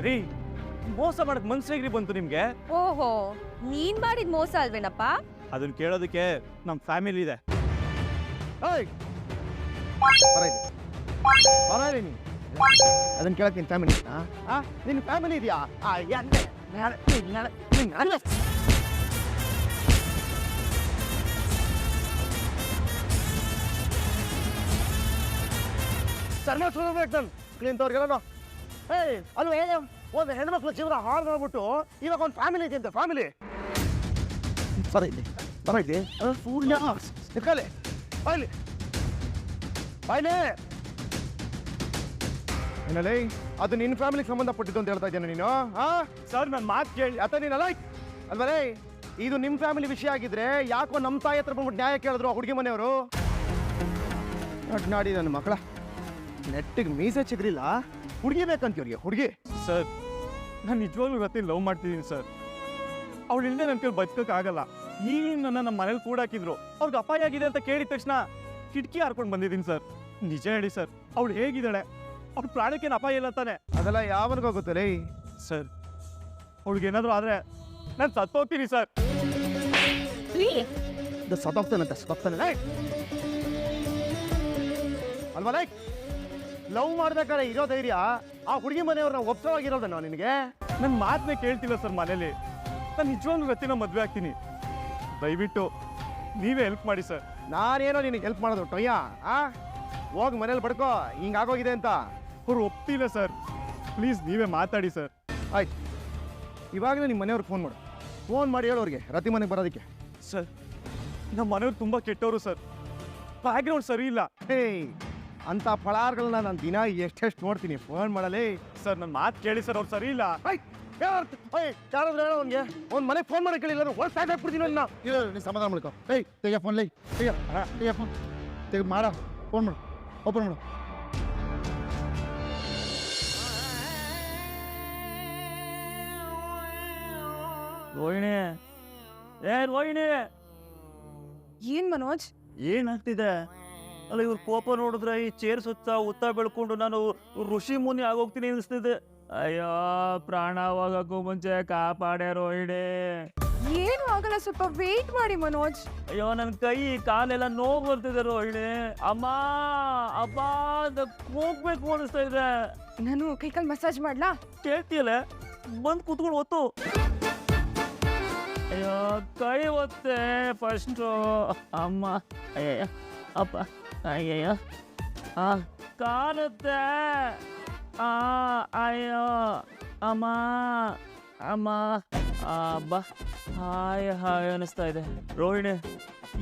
ರೀ ಮೋಸ ಮಾಡಕ್ ಮನ್ಸಿಗ್ರಿ ಬಂತು ನಿಮ್ಗೆ? ಓಹೋ ನೀನ್ ಮಾಡಿದ ಮೋಸ ಅಲ್ವೇನಪ್ಪ? ಅದನ್ನ ಕೇಳೋದಕ್ಕೆ ನಮ್ ಫ್ಯಾಮಿಲಿ ಇದೆ. ಏಯ್! ಬರ ಇಲ್ಲಿ. ಬರ ಇಲ್ಲಿ ನೀನು. ಅದನ್ನ ಕೇಳಕ್ಕೆ ನಿನ್ನ ಫ್ಯಾಮಿಲಿ ಆ? ನಿನ್ನ ಫ್ಯಾಮಿಲಿ ಇದೆಯಾ? ಆ ಎಣ್ಣೆ ನಾಳೆ- ನೀನ್ ನಾಳೆ- ನೀನ್ ನಾಳೆ- ಸರ್ಮ ಸುಳ್ಬೇಕು ನಾನು. ಕ್ಲೀನ್ತವ್ರಿಗೆಲ್ಲ ಏಯ್ ಅಲ್ವ ಒಂದು ಹೆಣ್ಮಕ್ಳು ಜೀವನ ಹಾಳು ನೋಡ್ಬಿಟ್ಟು ಇವಾಗ ಒಂದು ಫ್ಯಾಮಿಲಿ ಇದೆ ಅಂತ ಫ್ಯಾಮಿಲಿ ಬರ ಇಲ್ಲಿ ಬರ ಇಲ್ಲಿ. ಸೂರ್ಯ ನಿಕ್ಕಲೆ ಬಾಯ್ಲಿ ಬಾಯ್ಲಿ ಏನಲ್ಲೇ ಅದು ನಿನ್ನ ಫ್ಯಾಮಿಲಿಗೆ ಸಂಬಂಧಪಟ್ಟಿದ್ದು ಅಂತ ಹೇಳ್ತಾ ಇದ್ದೇನೆ ನೀನು ಹಾ ಸರ್ ನನ್ನ ಮಾತು ಕೇಳಿ. ಆತ ನೀನಲ್ಲ ಅಲ್ವಲೇ ಇದು ನಿಮ್ಮ ಫ್ಯಾಮಿಲಿ ವಿಷಯ ಆಗಿದ್ರೆ ಯಾಕೋ ನಮ್ಮ ತಾಯಿ ಹತ್ರ ಬಂದ್ಬಿಟ್ಟು ನ್ಯಾಯ ಕೇಳಿದ್ರು ಆ ಹುಡುಗಿ ಮನೆಯವರು? ನಾಡಿ ನನ್ನ ಮಕ್ಕಳ ನೆಟ್ಟಿಗೆ ಮೀಸೆ ಚಿಗ್ರಿಲ್ಲ. ಹುಡುಗಿ ಬೇಕಂತೀವ್ರಿಗೆ ಹುಡುಗಿ. ಸರ್ ನಾನು ನಿಜವಾಗ್ಲೂ ಇವತ್ತಿನ ಲವ್ ಮಾಡ್ತಿದ್ದೀನಿ ಸರ್. ಅವಳು ಇಲ್ಲದೆ ನನ್ನ ಕೈ ಬದುಕೋಕ್ಕಾಗಲ್ಲ ಈಗ ನನ್ನ ನಮ್ಮ ಮನೇಲಿ ಕೂಡಾಕಿದ್ರು. ಅವ್ರಿಗೆ ಅಪಾಯ ಆಗಿದೆ ಅಂತ ಕೇಳಿದ ತಕ್ಷಣ ಕಿಟಕಿ ಹಾರ್ಕೊಂಡು ಬಂದಿದ್ದೀನಿ ಸರ್. ನಿಜ ಹೇಳಿ ಸರ್ ಅವಳು ಹೇಗಿದ್ದಾಳೆ? ಅವ್ಳ ಪ್ರಾಣಕ್ಕೇನು ಅಪಾಯ ಇಲ್ಲ ತಾನೆ? ಅದೆಲ್ಲ ಯಾವನಿಗೂ ಗೊತ್ತಲೇ ಸರ್ ಅವಳಿಗೇನಾದರೂ ಆದರೆ ನಾನು ಸತ್ತೋಗ್ತೀನಿ ಸರ್. ಸತ್ತೋಗ್ತಾನಂತ ಸತ್ತೋಗ್ತಾನೆ ಅಲ್ವಾ ಲೈಕ್ ಲವ್ ಮಾಡ್ಬೇಕಾದ್ರೆ ಇರೋ ಧೈರ್ಯ ಆ ಹುಡುಗಿ ಮನೆಯವ್ರನ್ನ ಒಪ್ಸವಾಗಿರೋದನ್ನ ನಿನಗೆ? ನನ್ನ ಮಾತನ್ನ ಕೇಳ್ತಿಲ್ಲ ಸರ್ ಮನೇಲಿ. ನಾನು ನಿಜವಾಗ್ಲೂ ರತಿನ ಮದುವೆ ಆಗ್ತೀನಿ. ದಯವಿಟ್ಟು ನೀವೇ ಹೆಲ್ಪ್ ಮಾಡಿ ಸರ್. ನಾನೇನೋ ನಿನಗೆ ಹೆಲ್ಪ್ ಮಾಡೋದು ಟೊಯ್ಯ? ಆ? ಹೋಗಿ ಮನೇಲಿ ಬಡ್ಕೋ ಹಿಂಗಾಗೋಗಿದೆ ಅಂತ. ಅವ್ರು ಒಪ್ತಿಲ್ಲ ಸರ್. ಪ್ಲೀಸ್ ನೀವೇ ಮಾತಾಡಿ ಸರ್. ಆಯ್ತು. ಇವಾಗಲೇ ನಿಮ್ಮ ಮನೆಯವ್ರಿಗೆ ಫೋನ್ ಮಾಡು. ಫೋನ್ ಮಾಡಿ ಹೇಳೋರಿಗೆ ರತಿ ಮನೆಗೆ ಬರೋದಕ್ಕೆ. ಸರ್ ನಮ್ಮ ಮನೆಯವ್ರು ತುಂಬ ಕೆಟ್ಟವರು ಸರ್. ಬ್ಯಾಕ್ಗ್ರೌಂಡ್ ಸರಿ ಇಲ್ಲ. ಹೇಯ್ ಅಂಥ ಫಳಾರ್ಗಳನ್ನ ನಾನು ದಿನ ಎಷ್ಟೆಷ್ಟು ನೋಡ್ತೀನಿ ಫೋನ್ ಮಾಡಲಿ. ಸರ್ ನನ್ನ ಮಾತು ಕೇಳಿ ಸರ್ ಅವ್ರು ಸರಿ ಇಲ್ಲ. ಯಾರಾದ್ರೂ ಹೇಳೋ ಅವ್ನಿಗೆ ಒಂದು ಮನೆಗೆ ಫೋನ್ ಮಾಡಕ್ಕೆ ಕೇಳಿಲ್ಲ ಒಳ್ಳೆ ಸಾಯ್ದು ಹಾಕ್ಬಿಡ್ತೀನಿ ಅವ್ನ ಇಲ್ಲ ನೀನು ಸಮಾಧಾನ ಮಾಡ್ಕೊ. ಏಯ್ ತೆಗೆ ಫೋನ್ ಲೈ ತೆಗೆ ತೆಗೆ ಫೋನ್ ತೆಗೆ ಮಾಡ ಫೋನ್ ಮಾಡು ಓಪನ್ ಮಾಡು. ರೋಹಿಣಿ ಏ ರೋಹಿಣಿ. ಏನ್ ಮನೋಜ್? ಏನಾಗ್ತಿದೆ ಅಲ್ಲ ಇವ್ರ ಕೋಪ ನೋಡಿದ್ರೆ ಈ ಚೇರ್ ಸುತ್ತ ಉತ್ತ ಬೆಳ್ಕೊಂಡು ನಾನು ಋಷಿ ಮುನಿ ಆಗೋಗ್ತೀನಿ ಅನಿಸ್ತಿದೆ ಅಯ್ಯೋ ಪ್ರಾಣ ಹೋಗಕ್ಕೂ ಮುಂಚೆ ಕಾಪಾಡೆ ರೋಹಿಣಿ. ಏನು ಆಗಲ್ಲ ಸ್ವಲ್ಪ ವೇಟ್ ಮಾಡಿ ಮನೋಜ್. ಅಯ್ಯೋ ನನ್ನ ಕೈ ಕಾಲೆಲ್ಲ ನೋವು ಬರ್ತಿದೆ ರೋಹಿಣಿ. ಅಮ್ಮ ಅಪ್ಪ ಅಂತ ಹೋಗ್ಬೇಕು ಅನಿಸ್ತಾ ಇದೆ. ನಾನು ಕೈಕಾಲ್ ಮಸಾಜ್ ಮಾಡ್ಲಾ? ಕೇಳ್ತಿಯಲ್ಲ ಬಂದು ಕೂತ್ಕೊಂಡು ಒತ್ತು. ಅಯ್ಯೋ ಕೈ ಒತ್ತೆ ಫಸ್ಟು ಅಮ್ಮ ಅಯ್ಯ ಅಪ್ಪ. ಅಯ್ಯಯ್ಯ ಆ ಕಾಣುತ್ತೆ ಆ ಅಯ್ಯೋ ಅಮ್ಮ ಅಮ್ಮ ಅಬ್ಬ ಹಾಯ್ ಹಾಯ್ ಅನಿಸ್ತಾ ಇದೆ ರೋಹಿಣಿ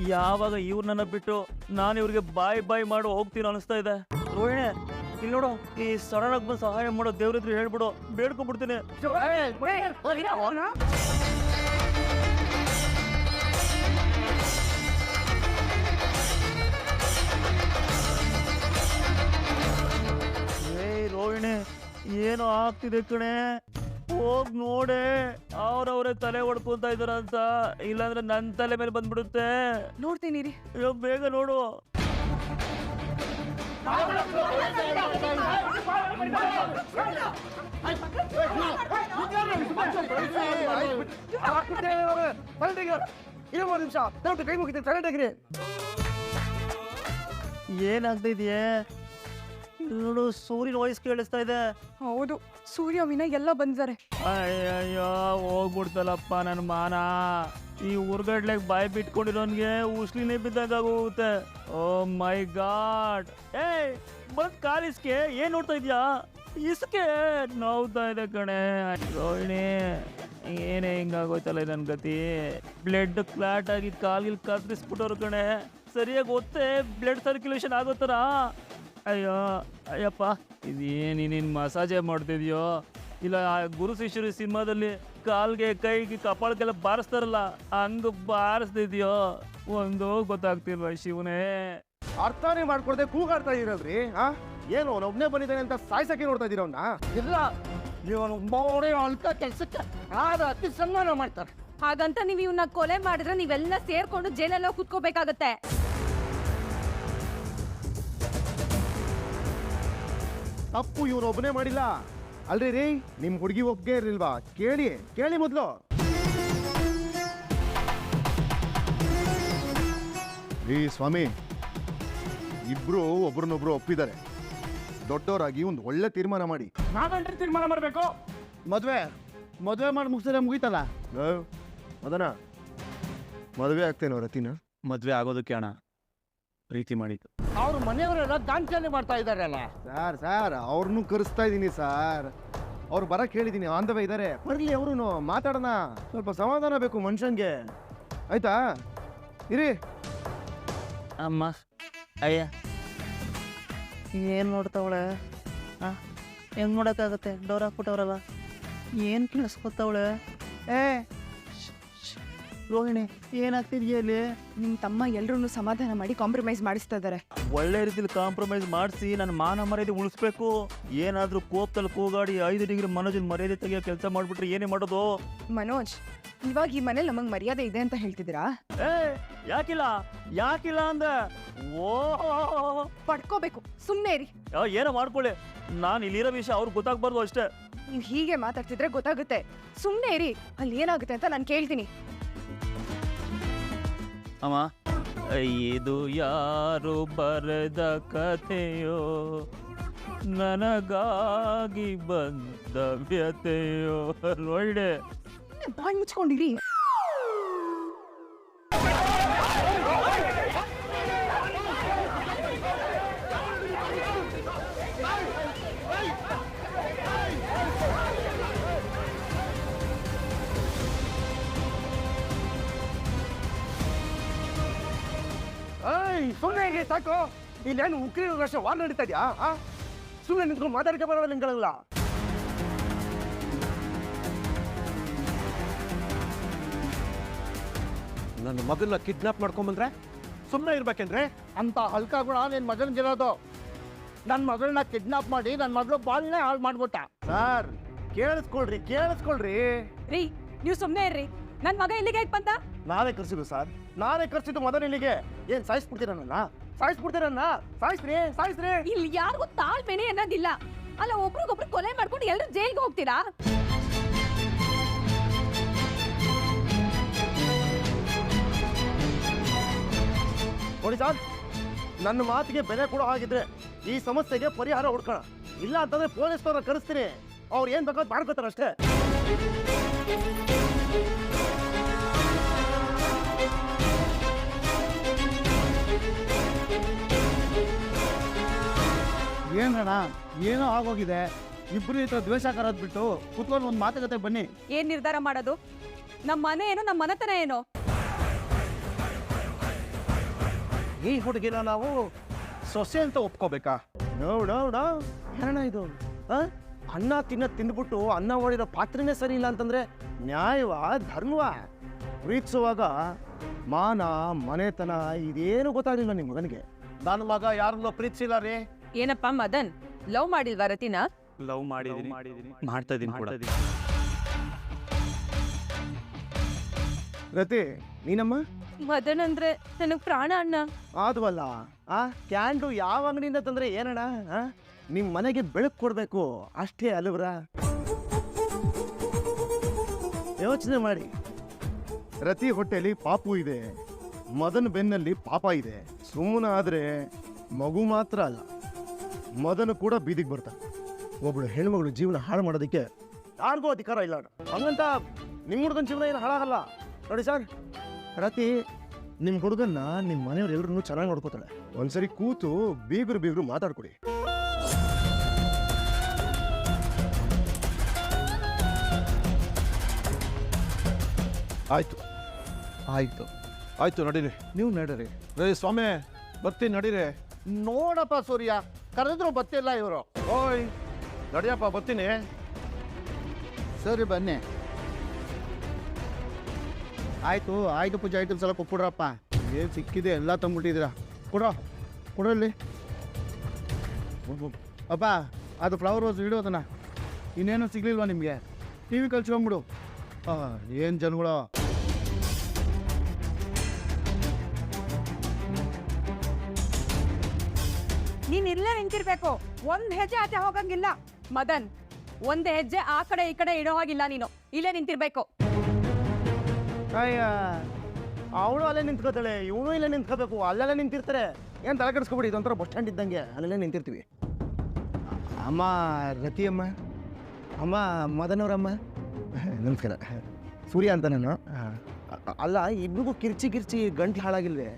ಯಾವಾಗ ಇವ್ರನ್ನ ಬಿಟ್ಟು ನಾನು ಇವ್ರಿಗೆ ಬಾಯ್ ಬಾಯ್ ಮಾಡು ಹೋಗ್ತೀನಿ ಅನಿಸ್ತಾ ಇದೆ ರೋಹಿಣಿ ಇಲ್ಲಿ ನೋಡು ಈ ಸಡನ್ ಆಗಿ ಬಂದು ಸಹಾಯ ಮಾಡೋ ದೇವ್ರ ಹತ್ರ ಹೇಳ್ಬಿಡು ಬೇಡ್ಕೊಂಡ್ಬಿಡ್ತೀನಿ ರೋಹಿಣಿ ಏನು ಆಗ್ತಿದೆ ಕಣೆ. ಹೋಗ್ ನೋಡೆ. ಅವ್ರವ್ರೆ ತಲೆ ಹೊಡ್ಕೊಂತ ಇದಾರ ಅಂತ. ಇಲ್ಲಾಂದ್ರೆ ನನ್ನ ತಲೆ ಮೇಲೆ ಬಂದ್ಬಿಡುತ್ತೆ. ನೋಡ್ತೀನಿ ರೀ ಅಯ್ಯೋ ಬೇಗ ನೋಡು. ನಿಮಿಷ ಕೈ ಮುಗಿತೀನಿ ಏನಾಗ್ತಿದ್ಯೆ ನೋಡು ಸೂರ್ಯನ ವಾಯ್ಸ್ ಕೇಳಿಸ್ತಾ ಇದೆ. ಹೌದು ಸೂರ್ಯ ಮೀನ ಎಲ್ಲ ಬಂದಿದ್ದಾರೆ. ಅಯ್ಯಯ್ಯೋ ಹೋಗ್ಬಿಡ್ತಲ್ಲಪ್ಪ ನನ್ನ ಮಾನ. ಈ ಊರ್ಗಡ್ಲೆಗ್ ಬಾಯಿ ಬಿಟ್ಕೊಂಡಿರೋನ್ಗೆ ಉಸ್ಲಿನೇ ಬಿದ್ದಾಗ ಹೋಗುತ್ತೆ ಓ ಮೈ ಗಾಡ್. ಏ ಬಂದ್ ಕಾಲಿಸ್ಕೆ ಏನ್ ನೋಡ್ತಾ ಇದ್ಯಾ? ಇಸ್ಕೆ ನೋವ್ತಾ ಇದೆ ಕಣೆ. ರೋಹಿಣಿ ಏನೇ ಹಿಂಗಾಗೋಯ್ತಲ್ಲ ನನ್ ಗತಿ. ಬ್ಲಡ್ ಕ್ಲಾಟ್ ಆಗಿ ಕಾಲ್ಗಿಲ್ ಕತ್ರಿಸ್ಬಿಟ್ಟವ್ರು ಕಣೆ. ಸರಿಯಾಗಿ ಒತ್ತೆ ಬ್ಲಡ್ ಸರ್ಕ್ಯುಲೇಷನ್ ಆಗೋ ಥರ. ಅಯ್ಯೋ ಅಯ್ಯಪ್ಪ ಇದೇನು ನೀನು ಮಸಾಜೇ ಮಾಡ್ತಿದ್ಯೋ? ಇಲ್ಲ ಆ ಗುರು ಶಿಷ್ಯರು ಸಿನಿಮಾದಲ್ಲಿ ಕಾಲ್ಗೆ ಕೈಗೆ ಕಪಾಳಕ್ಕೆಲ್ಲ ಬಾರಿಸ್ತಾರಲ್ಲ ಹಂಗ ಬಾರಿಸ್ತಿದ್ಯೋ? ಒಂದು ಗೊತ್ತಾಗ್ತಿಲ್ವ ಶಿವನೇ. ಅರ್ಥನೇ ಮಾಡ್ಕೊಡ್ದೆ ಕೂಗಾಡ್ತಾ ಇರೋದ್ರಿ ಹಾ ಏನು ಅವನೊಬ್ನೇ ಬಂದಿದ್ದಾನೆ ಅಂತ ಸಾಯ್ಸಕ್ಕೆ ನೋಡ್ತಾ ಇದ್ದೀರ ಅವನ್ನ ಇಲ್ಲ ಇವನು ಅಂತ ಕೆಲ್ಸಕ್ಕೆ ಆದ ಅತಿ ಸನ್ಮಾನ ಮಾಡ್ತಾರೆ. ಹಾಗಂತ ನೀವು ಇವನ್ನ ಕೊಲೆ ಮಾಡಿದ್ರೆ ನೀವೆಲ್ಲ ಸೇರ್ಕೊಂಡು ಜೈಲಲ್ಲಿ ಹೋಗ್ ಕುತ್ಕೋಬೇಕಾಗತ್ತೆ. ತಪ್ಪು ಇವನು ಒಬ್ಬನೇ ಮಾಡಿಲ್ಲ. ಅಲ್ರಿ ರೀ ನಿಮ್ಮ ಹುಡುಗಿ ಒಪ್ಪಿಗೆ ಇರಲಿಲ್ವಾ? ಕೇಳಿ ಕೇಳಿ ಮೊದಲು. ರೀ ಸ್ವಾಮಿ ಇಬ್ರು ಒಬ್ರನ್ನೊಬ್ರು ಒಪ್ಪಿದ್ದಾರೆ. ದೊಡ್ಡವರಾಗಿ ಒಂದು ಒಳ್ಳೆ ತೀರ್ಮಾನ ಮಾಡಿ. ನಾವೇನ್ರಿ ತೀರ್ಮಾನ ಮಾಡಬೇಕು? ಮದುವೆ ಮದುವೆ ಮಾಡಿ ಮುಗಿಸಿದ್ರೆ ಮುಗೀತಲ್ಲ? ಮದನ ಮದುವೆ ಆಗ್ತೇನೋ ರತಿನ? ಮದ್ವೆ ಆಗೋದಕ್ಕೆ ಅಣ್ಣ. ಪ್ರೀತಿ ಮಾಡಿದ್ದು. ಅವ್ರ ಮನೆಯವರೆಲ್ಲ ದಾಂಚಲಿ ಮಾಡ್ತಾ ಇದಾರಲ್ಲ. ಸರ್ ಸರ್ ಅವ್ರನ್ನೂ ಕರೆಸ್ತಾ ಇದ್ದೀನಿ ಸರ್. ಅವ್ರು ಬರಕ್ ಹೇಳಿದ್ದೀನಿ ಆನ್ ದ ವೇ ಇದ್ದಾರೆ ಬರ್ಲಿ ಅವರು ಮಾತಾಡೋಣ. ಸ್ವಲ್ಪ ಸಮಾಧಾನ ಬೇಕು ಮನುಷ್ಯನ್ಗೆ. ಆಯ್ತಾ? ಇರಿ. ಅಮ್ಮ ಅಯ್ಯ. ಏನು ನೋಡ್ತಾವಳೆ? ಆ? ಹೆಂಗ್ ನೋಡೋಕ್ಕಾಗತ್ತೆ ಡೋರ್ ಹಾಕ್ಬಿಟ್ಟವ್ರಲ್ಲ. ಏನು ಕೇಳಿಸ್ಕೊತಾವಳೆ? ಏ. ರೋಹಿಣಿ ಏನಾಗ್ತಿದ್ಯಾ ಇಲ್ಲಿ? ನಿಮ್ ತಮ್ಮ ಎಲ್ರೂ ಸಮಾಧಾನ ಮಾಡಿ ಕಾಂಪ್ರಮೈಸ್ ಮಾಡಿಸ್ತಾ ಇದಾರೆ. ಒಳ್ಳೆ ರೀತಿಲಿ ಕಾಂಪ್ರಮೈಸ್ ಮಾಡಿಸಿ ನನ್ನ ಮಾನ ಮರ್ಯಾದೆ ಉಳಿಸ್ಬೇಕು. ಏನಾದ್ರೂ ಕೋಪದಲ್ಲಿ ಕೂಗಾಡಿ ಐದು ಡಿಗ್ರಿ ಮನೋಜನ್ ಮರ್ಯಾದೆ ತೆಗಿಯೋ ಕೆಲಸ ಮಾಡಿಬಿಟ್ರೆ ಏನೇ ಮಾಡೋದು? ಮನೋಜ್ ಇವಾಗ ಈ ಮನೇಲಿ ನಮಗ್ ಮರ್ಯಾದೆ ಇದೆ ಅಂತ ಹೇಳ್ತಿದ್ದೀರಾ? ಏ ಯಾಕಿಲ್ಲ? ಯಾಕಿಲ್ಲ ಅಂದ ಓ ಪಡ್ಕೋಬೇಕು ಸುಮ್ಮನೆ ಇರಿ. ಆ, ಏನೋ ಮಾಡ್ಕೊಳ್ಳಿ. ನಾನು ಇಲ್ಲಿರೋ ವಿಷಯ ಅವ್ರು ಗೊತ್ತಾಗ್ಬಾರ್ದು ಅಷ್ಟೇ. ನೀವು ಹೀಗೆ ಮಾತಾಡ್ತಿದ್ರೆ ಗೊತ್ತಾಗುತ್ತೆ. ಸುಮ್ನೆ ಇರಿ ಅಲ್ಲಿ ಏನಾಗುತ್ತೆ ಅಂತ ನಾನು ಕೇಳ್ತೀನಿ. ಅಮ್ಮ ಇದು ಯಾರು ಬರೆದ ಕಥೆಯೋ ನನಗಾಗಿ ಬಂದ ವ್ಯತೆಯೋ ಒಳ್ಳೆ? ಬಾಯಿ ಮುಚ್ಕೊಂಡಿರಿ. ಸುಮ್ಮನೆ ಹೇಗೆ ಸಾಕು. ಇಲ್ಲೇನು ಉಕ್ರೇನ್ ರಷ್ಯಾ ವಾರ್ ನಡೀತಾ ಇದೆಯಾ? ಸುಮ್ಮನೆ ನಿಂತ್ಕೊಂಡು ಮಾತಾಡಕ್ಕೆ ಬರೋಲ್ಲ ನಿಂಗಳೆಲ್ಲ. ನನ್ನ ಮಗನ ಕಿಡ್ನಾಪ್ ಮಾಡ್ಕೊಂಬಂದ್ರೆ ಸುಮ್ಮನೆ ಇರ್ಬೇಕೆಂದ್ರೆ? ಅಂತ ಹಲ್ಕ ಗುಣ ನಿನ್ನ ಮಗನಿಗಿರೋದು ನನ್ನ ಮಗಳನ್ನ ಕಿಡ್ನಾಪ್ ಮಾಡಿ ನನ್ನ ಮಗಳು ಬಾಲ್ನೇ ಹಾಳು ಮಾಡ್ಬಿಟ್ಟ. ಸರ್ ಕೇಳಿಸ್ಕೊಳ್ರಿ ಕೇಳಿಸ್ಕೊಳ್ರಿ. ರೀ ನೀವು ಸುಮ್ಮನೆ ಇರ್ರಿ. ನನ್ ಮಗ ಇಲ್ಲಿಗೆ ಹೇಗ್ ಬಂದ? ನಾನೇ ಕರ್ಸಿದ್ದು ಸರ್. ನಾನೇ ಕರ್ಸಿದ್ದು ಮೊದಲು ಇಲ್ಲಿಗೆ ಏನ್ ಸಾಯಿಸ್ಬಿಡ್ತೀರ ನನ್ನ? ಸಾಯಿಸ್ಬಿಡ್ತೀರ ನನ್ನ? ಸಾಯಿಸ್ರಿ ಸಾಯಿಸ್ರಿ. ಇಲ್ಲಿ ಯಾರಿಗೂ ತಾಳ್ಮೆನೆ ಅನ್ನೋದಿಲ್ಲ. ಅಲ್ಲ ಒಬ್ರಿಗೊಬ್ರು ಕೊಲೆ ಮಾಡ್ಕೊಂಡು ಎಲ್ಲರೂ ಜೈಲ್ಗೆ ಹೋಗ್ತೀರಾ? ನೋಡಿ ಸರ್ ನನ್ನ ಮಾತಿಗೆ ಬೆಲೆ ಕೊಡೋ ಆಗಿದ್ರೆ ಈ ಸಮಸ್ಯೆಗೆ ಪರಿಹಾರ ಹುಡ್ಕೋಣ. ಇಲ್ಲ ಅಂತಂದ್ರೆ ಪೊಲೀಸ್ನವ್ರ ಕರೆಸ್ತೀನಿ. ಅವ್ರು ಏನ್ ಬೇಕಾದ್ ಮಾಡ್ಕೋತಾರೆ ಅಷ್ಟೇ ಏನಣ್ಣ ಏನೋ ಆಗೋಗಿದೆ. ಇಬ್ರು ಈ ಥರ ದ್ವೇಷ ಕರೋದ್ ಬಿಟ್ಟು ಕುತ್ಕೊಂಡು ಒಂದು ಮಾತುಕತೆ ಬನ್ನಿ. ಏನ್ ನಿರ್ಧಾರ ಮಾಡೋದು? ನಮ್ಮ ಮನೆ ಏನು ನಮ್ಮ ಮನೆತನ ಏನು? ಈ ಹುಡುಗಿನ ನಾವು ಸೊಸೆ ಅಂತ ಒಪ್ಕೋಬೇಕಾ? ನೋಡ ಏನಣ್ಣ ಇದು? ಆ? ಅನ್ನ ತಿನ್ನ ತಿಂದ್ಬಿಟ್ಟು ಅನ್ನ ಓಡಿರೋ ಪಾತ್ರನೇ ಸರಿ ಇಲ್ಲ ಅಂತಂದ್ರೆ ನ್ಯಾಯವ ಧರ್ಮವ? ಪ್ರೀತಿಸುವಾಗ ಮಾನ ಮನೆತನ ಇದೇನು ಗೊತ್ತಾಗಲಿಲ್ಲ ನಿಮ್ಮ ಮಗನಿಗೆ ನನ್ನ ಮಗ ಯಾರನ್ನೋ ಪ್ರೀತಿಸಿಲ್ಲ ರೀ. ಏನಪ್ಪ ಮದನ್? ಲವ್ ಮಾಡಿಲ್ವಾ ರತಿನ? ಲವ್ ಮಾಡಿದೀನಿ ಮಾಡ್ತಾ ಇದೀನಿ ಕೂಡ. ರತಿ ನೀನಮ್ಮ? ಮದನ್ ಅಂದ್ರೆ ನನಗ್ ಪ್ರಾಣ ಅಣ್ಣ. ಆದ್ವಲ್ಲ? ಆ ಕ್ಯಾಂಡು ಯಾವ ಅಂಗಡಿಯಿಂದ ತಂದ್ರೆ ಏನಣ್ಣ? ಆ? ನಿಮ್ ಮನೆಗೆ ಬೆಳಕು ಕೊಡ್ಬೇಕು. ಅಷ್ಟೇ ಅಲ್ವ್ರ ಯೋಚನೆ ಮಾಡಿ. ರತಿ ಹೊಟ್ಟೆಲಿ ಪಾಪು ಇದೆ. ಮದನ್ ಬೆನ್ನಲ್ಲಿ ಪಾಪ ಇದೆ. ಸುಮ್ಮನ ಆದ್ರೆ ಮಗು ಮಾತ್ರ ಅಲ್ಲ. ಮದನು ಕೂಡ ಬೀದಿಗೆ ಬರ್ತಾನೆ ಒಬ್ಬಳು ಹೆಣ್ಮಗಳು ಜೀವನ ಹಾಳು ಮಾಡೋದಕ್ಕೆ ಯಾರಿಗೂ ಅಧಿಕಾರ ಇಲ್ಲ ಅಣ್ಣ. ಹಂಗಂತ ನಿಮ್ಮ ಹುಡುಗನ ಜೀವನ ಏನು ಹಾಳಾಗಲ್ಲ. ನೋಡಿ ಸರ್. ರತಿ ನಿಮ್ಮ ಹುಡುಗನ್ನ ನಿಮ್ಮ ಮನೆಯವ್ರು ಎಲ್ಲರೂ ಚೆನ್ನಾಗಿ ನೋಡ್ಕೋತಾಳೆ. ಒಂದ್ಸರಿ ಕೂತು ಬೀಗರು ಬೀಗರು ಮಾತಾಡ್ಕೊಡಿ. ಆಯ್ತು. ಆಯ್ತು. ಆಯ್ತು ನಡೀರಿ. ನೀವು ನಡೀರಿ. ರೇ ಸ್ವಾಮಿ ಬರ್ತೀನಿ ನಡೀರಿ. ನೋಡಪ್ಪ ಸೂರ್ಯ. ಕರೆದ್ರು ಬತ್ತಿಲ್ಲ ಇವರು. ಓಯ್ ನಡಿಯಪ್ಪ ಬರ್ತೀನಿ. ಸರಿ ಬನ್ನಿ. ಆಯ್ತು ಆಯ್ತು ಪೂಜೆ ಆಯ್ತು ಸಲ ಕೊಟ್ಬಿಡ್ರಪ್ಪ. ಏನು ಸಿಕ್ಕಿದೆ ಎಲ್ಲ ತಂದ್ಬಿಟ್ಟಿದ್ದೀರಾ? ಕೊಡೋ ಕೊಡಲ್ಲಿ ಅಪ್ಪ ಅದು ಫ್ಲವರ್ ರೋಸ್ ಇಡೋದನ್ನ ಇನ್ನೇನು ಸಿಗ್ಲಿಲ್ವಾ ನಿಮಗೆ? ಟಿ ವಿ ಕಳ್ಸ್ಕೊಂಬಿಡು. ಏನು ಜನಗಳು? ನೀನ್ ಇಲ್ಲೇ ನಿಂತಿರ್ಬೇಕು. ಒಂದ್ ಹೆಜ್ಜೆ ಆಚೆ ಹೋಗಂಗಿಲ್ಲ. ಮದನ್, ಒಂದ್ ಹೆಜ್ಜೆ ಆ ಕಡೆ ಈ ಕಡೆ ಇಡೋ ಹಾಗಿಲ್ಲ ನೀನು. ಇಲ್ಲೇ ನಿಂತಿರ್ಬೇಕು. ಅಯ್ಯ, ಅವಳು ಅಲ್ಲೇ ನಿಂತ್ಕೋತಾಳೆ, ಇವನು ಇಲ್ಲೇ ನಿಂತ್ಕೋಬೇಕು, ಅಲ್ಲೆಲ್ಲ ನಿಂತಿರ್ತಾರೆ. ಏನು ತಲೆ ಕೆಡಿಸ್ಕೊಬಿಡಿ, ಇದೊಂಥರ ಬಸ್ ಸ್ಟ್ಯಾಂಡ್ ಇದ್ದಂಗೆ. ಅಲ್ಲೆಲ್ಲ ನಿಂತಿರ್ತೀವಿ. ಅಮ್ಮ ರತಿ ಅಮ್ಮ ಅಮ್ಮ ಮದನವರಮ್ಮ. ನಮಸ್ಕಾರ. ಸೂರ್ಯ ಅಂತ ನಾನು. ಅಲ್ಲ ಇಬ್ಬರಿಗೂ ಕಿರ್ಚಿ ಕಿರ್ಚಿ ಗಂಟ್ಲು ಹಾಳಾಗಿಲ್ವೇ?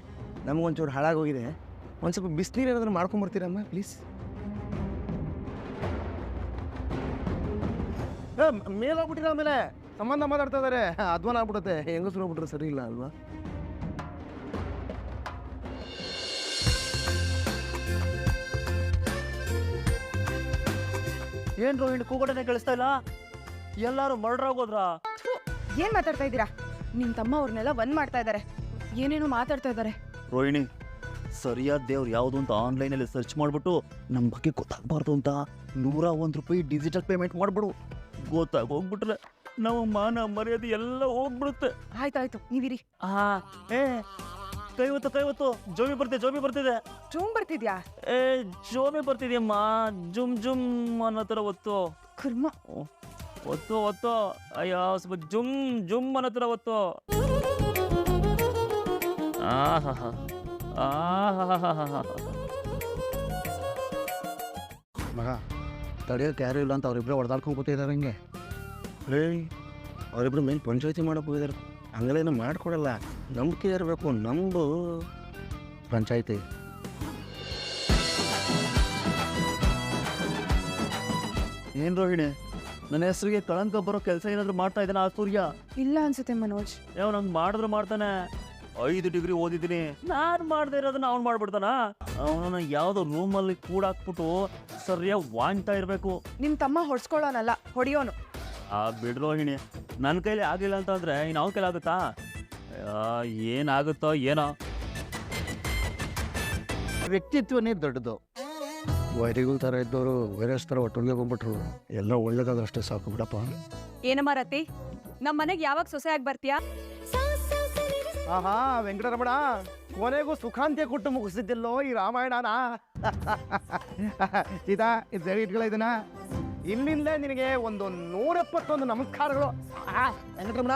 ನಮಗೊಂಚೂರು ಹಾಳಾಗೋಗಿದೆ. ಒಂದು ಸ್ವಲ್ಪ ಬಿಸಿನೀರು ಏನಾದರೂ ಮಾಡ್ಕೊಂಬರ್ತೀರಮ್ಮ ಪ್ಲೀಸ್ ಮೇಲಾಗ್ಬಿಟ್ಟಿರ ಆಮೇಲೆ. ಸಂಬಂಧ ಮಾತಾಡ್ತಾ ಇದಾರೆ. ಅಧ್ವಾನ ಆಗ್ಬಿಡುತ್ತೆ. ಹೆಂಗಸರು ಹೋಗ್ಬಿಟ್ರೆ ಸರಿ ಇಲ್ಲ ಅಲ್ವಾ? ಏನ್ ರೋಹಿಣಿ ಕೂಗಟನೆ ಕೇಳಿಸ್ತಾ ಇಲ್ಲ? ಎಲ್ಲಾರು ಮರ್ಡರ್ ಆಗೋದ್ರಾ? ಏನ್ ಮಾತಾಡ್ತಾ ಇದ್ದೀರಾ? ನಿಮ್ ತಮ್ಮ ಅವ್ರನ್ನೆಲ್ಲ ಒಂದ್ ಮಾಡ್ತಾ ಇದ್ದಾರೆ ಏನೇನೋ ಮಾತಾಡ್ತಾ ಇದ್ದಾರೆ ರೋಹಿಣಿ ಸರಿಯಾದ ದೇವ್ರು ಯಾವುದು ಅಂತ ಆನ್ಲೈನಲ್ಲಿ ಸರ್ಚ್ ಮಾಡಿಬಿಟ್ಟು ನಮ್ಮ ಬಗ್ಗೆ ಗೊತ್ತಾಗಬಾರ್ದು ಅಂತ ನೂರ ಒಂದು ರೂಪಾಯಿ ಡಿಜಿಟಲ್ ಪೇಮೆಂಟ್ ಮಾಡಿಬಿಡು. ಗೊತ್ತಾಗಿ ಹೋಗ್ಬಿಟ್ರೆ ನಾವು ಮಾನ ಮರ್ಯಾದೆ ಎಲ್ಲ ಹೋಗ್ಬಿಡುತ್ತೆ. ಆಯ್ತಾಯ್ತು ನೀವಿರಿ. ಆ ಏ ಕೈವತ್ತು ಕೈವತ್ತು ಜೋಮಿ ಬರ್ತಿದೆ ಜೋಮಿ ಬರ್ತಿದೆ. ಚೂಮ್ ಬರ್ತಿದ್ಯಾ? ಏ ಜೋಮಿ ಬರ್ತಿದ್ಯಮ್ಮ ಜುಮ್ ಜುಮ್ ಅನ್ನೋ ಥರ ಒತ್ತು ಕರ್ಮ ಒತ್ತು ಒತ್ತು ಅಯ್ಯೋ ಸ್ವಲ್ಪ ಜುಮ್ ಜುಮ್ ಅನ್ನೋ ಥರ ಒತ್ತು ಹಾ ಆಹಾಹಾಹಾಹಾ. ಮಗ ತಡೆಯೋಕೆ ಯಾರೂ ಇಲ್ಲ ಅಂತ ಅವರಿಬ್ಬರು ಹೊಡೆದಾಡ್ಕೊಂಡು ಕೂತಿದ್ದಾರೆ ಹಂಗೆ. ಅರೇ ಅವರಿಬ್ರು ಮೇನ್ ಪಂಚಾಯತಿ ಮಾಡಕ್ಕೆ ಹೋಗಿದ್ದಾರೆ ಹಂಗಲೇನು ಮಾಡಿಕೊಡಲ್ಲ. ನಂಬಿಕೆ ಇರಬೇಕು ನಂಬು. ಪಂಚಾಯತಿ. ಏನ್ ರೋಹಿಣಿ ನನ್ನ ಹೆಸರಿಗೆ ಕಳಂಕ ಬರೋ ಕೆಲಸ ಏನಾದ್ರು ಮಾಡ್ತಾ ಇದ್ದಾನೆ ಆ ಸೂರ್ಯ? ಇಲ್ಲ ಅನ್ಸುತ್ತೆ ಮನೋಜ್. ಯಾವ ನಂಗೆ ಮಾಡಿದ್ರು ಮಾಡ್ತಾನೆ. ಐದು ಡಿಗ್ರಿ ಓದಿದ್ದೀನಿ. ನಾನು ಮಾಡದೇ ಇರೋದನ್ನ ಅವ್ನು ಮಾಡ್ಬಿಡ್ತಾನ? ಅವನನ್ನ ಯಾವುದೋ ರೂಮಲ್ಲಿ ಕೂಡಾಕ್ಬಿಟ್ಟು ಸರಿಯಾಗಿ ವಾಂಗ್ತಾ ಇರಬೇಕು. ನಿಮ್ ತಮ್ಮ ಹೊಡ್ಸ್ಕೊಳ್ಳೋನಲ್ಲ ಹೊಡಿಯೋನು. ಆ ಬಿಡ್ರೋಹಿಣಿ ನನ್ನ ಕೈಲಿ ಆಗಲಿಲ್ಲ ಅಂತಂದ್ರೆ ಇನ್ನು ಅವ್ನ ಕೈಲಿ ಆಗುತ್ತಾ? ಆ, ಏನಾಗುತ್ತೋ ಏನೋ. ವ್ಯಕ್ತಿತ್ವನೇ ದೊಡ್ಡದು. ವೈರಿಗಳ ಥರ ಇದ್ದವರು ವೈರಸ್ ಥರ ಒಟ್ಟೊಳಗೆ ಬಂದ್ಬಿಟ್ರು. ಎಲ್ಲ ಒಳ್ಳೇದಾದ್ರಷ್ಟೇ ಸಾಕು ಬಿಡಪ್ಪ. ಏನಮ್ಮ ರತಿ? ನಮ್ಮ ಮನೆಗೆ ಯಾವಾಗ ಸೊಸೆ ಆಗಿ ಬರ್ತೀಯಾ? ಆಹಾ, ವೆಂಕಟರಮಣ, ಕೊನೆಗೂ ಸುಖಾಂತ್ಯ ಕೊಟ್ಟು ಮುಗಿಸಿದ್ದಿಲ್ಲೋ ಈ ರಾಮಾಯಣನ? ಸೀತಾ ಸರಿ ಇಟ್ಕೊಳ್ಳ ಇದನ್ನ. ಇಲ್ಲಿಂದ ನಿನಗೆ ಒಂದು ನೂರೆಪ್ಪತ್ತೊಂದು ನಮಸ್ಕಾರಗಳು. ವೆಂಕಟರಮಣ.